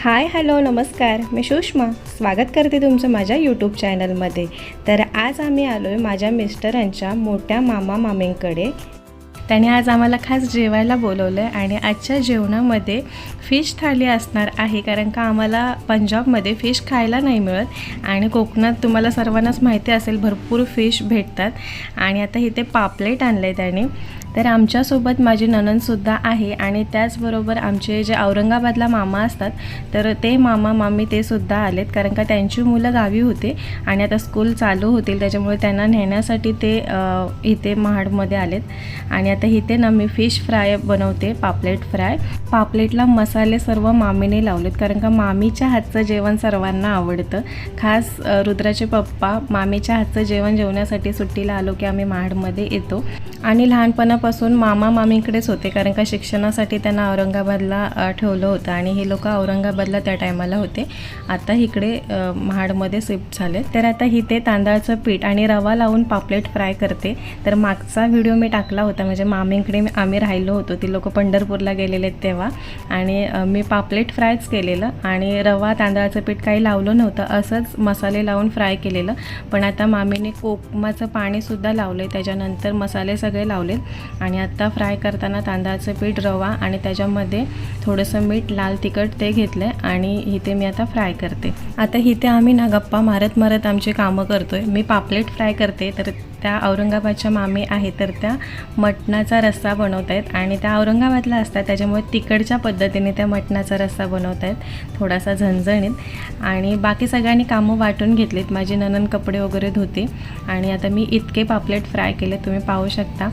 Hi hello नमस्कार. मी सुषमा. स्वागत करते तुमचं माझ्या यूट्यूब चॅनलमध्ये. तर आज आम्ही आलो आहे माझ्या मिस्टरांच्या मोठ्या मामा मामींकडे. त्याने आज आम्हाला खास जेवायला बोलवलं आहे आणि आजच्या जेवणामध्ये फिश थाली असणार आहे कारण का आम्हाला पंजाबमध्ये फिश खायला नाही मिळत आणि कोकणात तुम्हाला सर्वांनाच माहिती असेल भरपूर फिश भेटतात. आणि आता इथे पापलेट आणलं आहे त्याने. तर आमच्यासोबत माझी ननंदसुद्धा आहे आणि त्याचबरोबर आमचे जे औरंगाबादला मामा असतात तर ते मामा मामी ते सुद्धा आलेत कारण का त्यांची मुलं गावी होते आणि आता स्कूल चालू होतील त्याच्यामुळे त्यांना नेण्यासाठी ते इथे महाडमध्ये आलेत. आणि आता इथे ना मी फिश फ्राय बनवते पापलेट फ्राय. पापलेटला मसाले सर्व मामीने लावलेत कारण का मामीच्या हातचं जेवण सर्वांना आवडतं. खास रुद्राचे पप्पा मामीच्या हातचं जेवण जेवण्यासाठी सुट्टीला आलो की आम्ही महाडमध्ये येतो. आणि लहानपणा लहानपणापासून मामा मामीकडेच होते कारण का शिक्षणासाठी त्यांना औरंगाबादला ठेवलं होतं आणि हे लोक औरंगाबादला त्या टायमाला होते. आता इकडे महाडमध्ये शिफ्ट झाले तर आता इथे तांदळाचं पीठ आणि रवा लावून पापलेट फ्राय करते. तर मागचा व्हिडिओ मी टाकला होता म्हणजे मामींकडे आम्ही राहिलो होतो. ती लोक पंढरपूरला गेलेले आहेत तेव्हा. आणि मी पापलेट फ्रायच केलेलं आणि रवा तांदळाचं पीठ काही लावलं नव्हतं. असंच मसाले लावून फ्राय केलेलं. पण आता मामीने कोकमाचं पाणीसुद्धा लावलं आहे त्याच्यानंतर मसाले सगळे लावलेत. आणि आत्ता फ्राय करताना तांदळाचं पीठ रवा आणि त्याच्यामध्ये थोडंसं मीठ लाल तिखट ते घेतलं आहे आणि इथे मी आता फ्राय करते. आता इथे आम्ही ना गप्पा मारत मारत आमची कामं करतो आहे मी पापलेट फ्राय करते. तर त्या औरंगाबादच्या मामी आहेत तर त्या मटणाचा रस्सा बनवत आहेत आणि त्या औरंगाबादला असतात. त्याच्यामुळे तिकडच्या पद्धतीने त्या मटणाचा रस्सा बनवत आहेत थोडासा झणझणीत. आणि बाकी सगळ्यांनी कामं वाटून घेतलीत. माझी ननन कपडे वगैरे धुते. आणि आता मी इतके पापलेट फ्राय केले. तुम्ही पाहू शकता.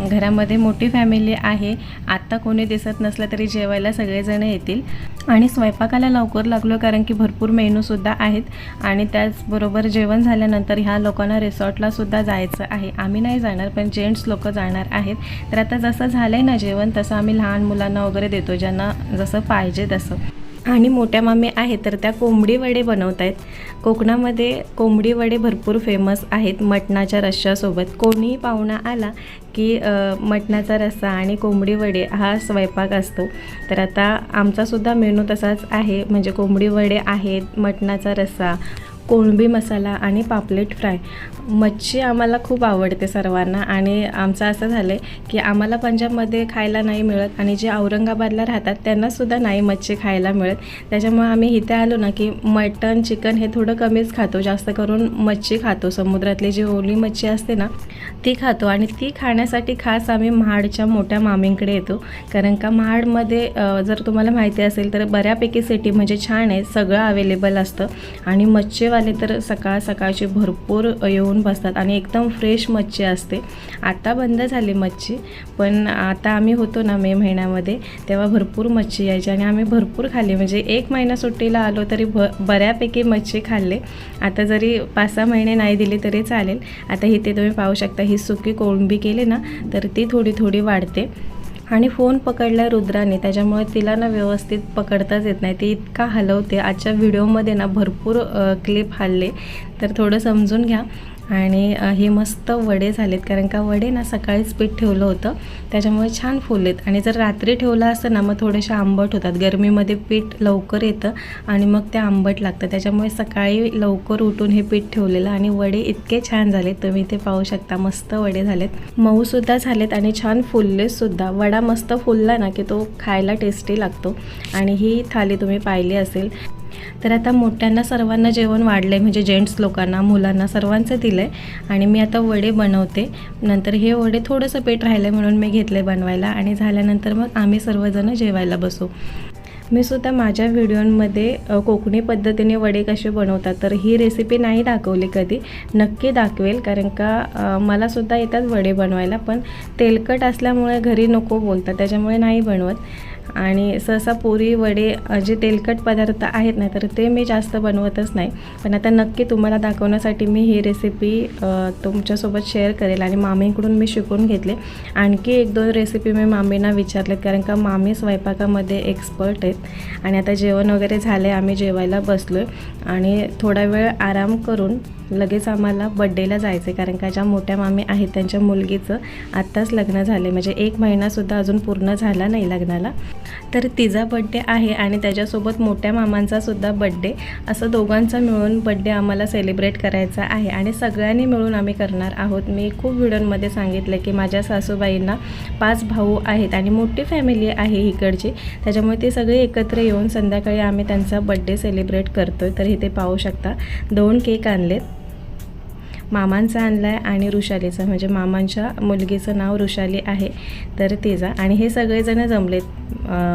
घरामध्ये मोठी फॅमिली आहे. आत्ता कोणी दिसत नसलं तरी जेवायला सगळेजण येतील. आणि स्वयंपाकाला लवकर लागलो कारण की भरपूर मेनूसुद्धा आहेत. आणि त्याचबरोबर जेवण झाल्यानंतर ह्या लोकांना रिसॉर्टलासुद्धा जायचं आहे. आम्ही नाही जाणार पण जेंट्स लोक जाणार आहेत. तर आता जसं झालं आहे ना जेवण तसं आम्ही लहान मुलांना वगैरे देतो ज्यांना जसं पाहिजे तसं. आणि मोठ्या मामी आहेत तर त्या कोंबडी वडे बनवत आहेत कोकणामध्ये कोंबडी वडे भरपूर फेमस आहेत मटणाच्या रश्श्यासोबत कोणीही पाहुणा आला की मटणाचा रस्सा आणि कोंबडी वडे हा स्वयंपाक असतो. तर आता आमचासुद्धा मेनू तसाच आहे. म्हणजे कोंबडी वडे आहेत मटणाचा रस्सा कोळंबी मसाला आणि पापलेट फ्राय. मच्छी आम्हाला खूप आवडते सर्वांना आणि आमचं असं झालं आहे की आम्हाला पंजाबमध्ये खायला नाही मिळत आणि जे औरंगाबादला राहतात त्यांनासुद्धा नाही मच्छी खायला मिळत. त्याच्यामुळे आम्ही इथे आलो ना की मटन चिकन हे थोडं कमीच खातो जास्त करून मच्छी खातो. समुद्रातली जी ओली मच्छी असते ना ती खातो आणि ती खाण्यासाठी खास आम्ही महाडच्या मोठ्या मामींकडे येतो. कारण का महाडमध्ये जर तुम्हाला माहिती असेल तर बऱ्यापैकी सिटी म्हणजे छान आहे सगळं अवेलेबल असतं आणि मच्छी मच्छीवाले तर सकाळ सकाळचे भरपूर येऊन बसतात आणि एकदम फ्रेश मच्छी असते. आता बंद झाली मच्छी पण आता आम्ही होतो ना मे महिन्यामध्ये तेव्हा भरपूर मच्छी यायची आणि आम्ही भरपूर खाल्ली. म्हणजे एक महिना सुट्टीला आलो तरी भ बऱ्यापैकी मच्छी खाल्ले. आता जरी पाच सहा महिने नाही दिली तरी चालेल. आता इथे तुम्ही पाहू शकता ही सुकी कोळंबी केली ना तर ती थोडी थोडी वाढते. आणि फोन पकडला रुद्राने. त्याच्यामुळे तिला ना व्यवस्थित पकडताच येत नाही. ती इतका हलवते. आजच्या व्हिडिओमध्ये ना भरपूर क्लिप हल्ले तर थोडं समजून घ्या. आणि हे मस्त वडे झालेत. कारण का वडे ना सकाळीच पीठ ठेवलं होतं. त्याच्यामुळे छान फुलेत आणि जर रात्री ठेवलं असतं ना मग थोडेसे आंबट होतात. गरमीमध्ये पीठ लवकर येतं आणि मग ते आंबट लागतं. त्याच्यामुळे सकाळी लवकर उठून हे पीठ ठेवलेलं आणि वडे इतके छान झालेत. तुम्ही ते पाहू शकता. मस्त वडे झालेत. मऊसुद्धा झालेत आणि छान फुललेसुद्धा वडा मस्त फुलला ना की तो खायला टेस्टी लागतो. आणि ही थाली तुम्ही पाहिली असेल. तर आता मोठ्यांना सर्वांना जेवण वाढलं आहे म्हणजे जेंट्स लोकांना मुलांना सर्वांचं दिलं आहे आणि मी आता वडे बनवते. नंतर हे वडे थोडंसं पेट राहिलं म्हणून मी घेतले बनवायला. आणि झाल्यानंतर मग आम्ही सर्वजणं जेवायला बसू. मी सुद्धा माझ्या व्हिडिओमध्ये कोकणी पद्धतीने वडे कसे बनवतात तर ही रेसिपी नाही दाखवली कधी. नक्की दाखवेल कारण का मला सुद्धा येतात वडे बनवायला पण तेलकट असल्यामुळे घरी नको बोलतात त्याच्यामुळे नाही बनवत. आणि सहसा पुरी वडे जे तेलकट पदार्थ आहेत ना तर ते मी जास्त बनवतच नाही. पण आता नक्की तुम्हाला दाखवण्यासाठी मी ही रेसिपी तुमच्यासोबत शेअर करेल आणि मामींकडून मी शिकून घेतले. आणखी एक दोन रेसिपी मी मामींना विचारलेत कारण का मामी स्वयंपाकामध्ये एक्सपर्ट आहेत. आणि आता जेवण वगैरे झालं आहे आम्ही जेवायला बसलो आहे आणि थोडा वेळ आराम करून लगेच आम्हाला बड्डेला जायचं आहे कारण का ज्या मोठ्या मामी आहेत त्यांच्या मुलगीचं आत्ताच लग्न झाले म्हणजे एक महिनासुद्धा अजून पूर्ण झाला नाही लग्नाला. तर तिचा बड्डे आहे आणि त्याच्यासोबत मोठ्या मामांचासुद्धा बड्डे असं दोघांचा मिळून बड्डे आम्हाला सेलिब्रेट करायचा आहे. आणि सगळ्यांनी मिळून आम्ही करणार आहोत. मी खूप व्हिडिओमध्ये सांगितलं की माझ्या सासूबाईंना पाच भाऊ आहेत आणि मोठी फॅमिली आहे इकडची. त्याच्यामुळे ते सगळे एकत्र येऊन संध्याकाळी आम्ही त्यांचा बड्डे सेलिब्रेट करतो तर इथे पाहू शकता. दोन केक आणलेत. मामांचा आणला आहे आणि ऋषालीचा म्हणजे मामांच्या मुलगीचं नाव ऋषाली आहे. तर तिचा आणि हे सगळेजण जमलेत.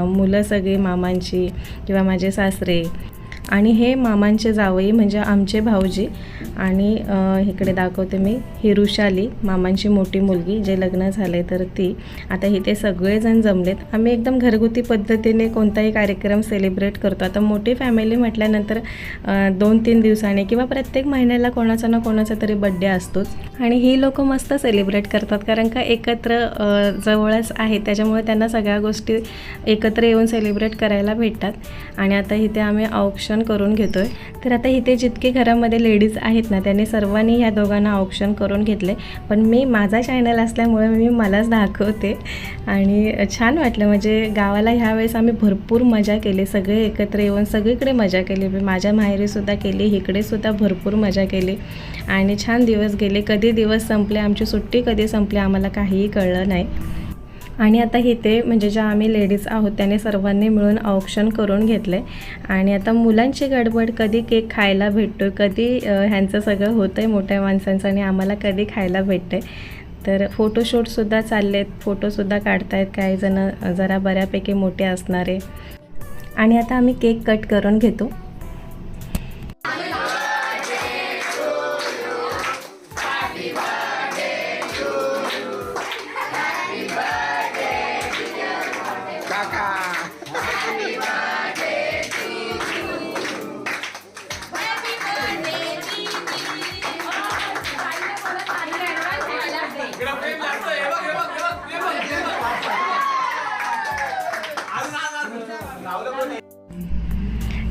मुलं सगळी मामांची किंवा माझे सासरे. आणि हे मामांचे जावई म्हणजे आमचे भाऊजी. आणि इकडे दाखवते मी ही ऋषाली मामांची मोठी मुलगी जे लग्न झाले तर ती. आता इथे सगळेजण जमलेत. आम्ही एकदम घरगुती पद्धतीने कोणताही कार्यक्रम सेलिब्रेट करतो. आता मोठी फॅमिली म्हटल्यानंतर दोन तीन दिवसाने किंवा प्रत्येक महिन्याला कोणाचा ना कोणाचा तरी बड्डे असतोच. आणि ही लोक मस्त सेलिब्रेट करतात कारण का एकत्र जवळच आहे. त्याच्यामुळे त्यांना सगळ्या गोष्टी एकत्र येऊन सेलिब्रेट करायला भेटतात. आणि आता इथे आम्ही ऑप्शन करून घेतोय. तर आता इथे जितके घरामध्ये लेडीज आहेत ना त्यांनी सर्वांनी ह्या दोघांना ऑप्शन करून घेतले पण मी माझा चॅनल असल्यामुळे मी मलाच दाखवते. आणि छान वाटलं म्हणजे गावाला ह्यावेळेस आम्ही भरपूर मजा केली. सगळे एकत्र येऊन सगळीकडे मजा केली. मी माझ्या माहेरीसुद्धा केली इकडेसुद्धा भरपूर मजा केली. आणि छान दिवस गेले. कधी दिवस संपले आमची सुट्टी कधी संपली आम्हाला काहीही कळलं नाही. आणि आता इथे म्हणजे ज्या आम्ही लेडीज आहोत त्याने सर्वांनी मिळून ऑप्शन करून घेतले. आणि आता मुलांची गडबड कधी केक खायला भेटतो कधी ह्यांचं सगळं होतं आहे मोठ्या माणसांचं आणि आम्हाला कधी खायला भेटते तर फोटोशूटसुद्धा चालले आहेत फोटोसुद्धा काढतायत काही जण जरा बऱ्यापैकी मोठे असणारे. आणि आता आम्ही केक कट करून घेतो.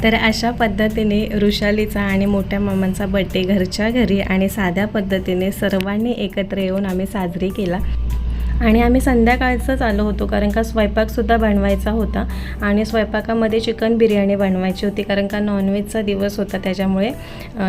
तर अशा पद्धतीने ऋषालीचा आणि मोठ्या मामांचा बड्डे घरच्या घरी आणि साध्या पद्धतीने सर्वांनी एकत्र येऊन आम्ही साजरी केला. आणि आम्ही संध्याकाळचंच आलो होतो कारण का स्वयंपाकसुद्धा बनवायचा होता आणि स्वयंपाकामध्ये चिकन बिर्याणी बनवायची होती कारण का नॉनव्हेजचा दिवस होता त्याच्यामुळे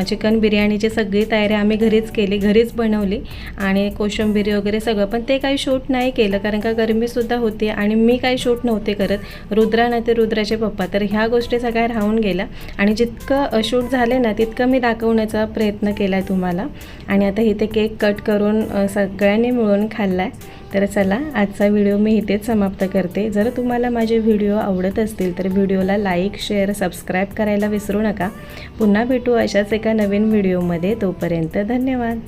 चिकन बिर्याणीची सगळी तयारी आम्ही घरीच केली घरीच बनवली आणि कोशिंबिरी वगैरे सगळं. पण ते काही शूट नाही केलं कारण का गरमीसुद्धा होती आणि मी काही शूट नव्हते करत रुद्रा नाही ते रुद्राचे पप्पा. तर ह्या गोष्टी सगळ्या राहून गेल्या आणि जितकं शूट झाले ना तितकं मी दाखवण्याचा प्रयत्न केला आहे तुम्हाला. आणि आता इथे केक कट करून सगळ्यांनी मिळून खाल्ला आहे तर चला आजचा व्हिडिओ मी इथेच समाप्त करते. जर तुम्हाला माझे व्हिडिओ आवडत असतील तर व्हिडिओला लाईक शेअर सबस्क्राईब करायला विसरू नका. पुन्हा भेटू अशाच एका नवीन व्हिडिओमध्ये. तोपर्यंत धन्यवाद.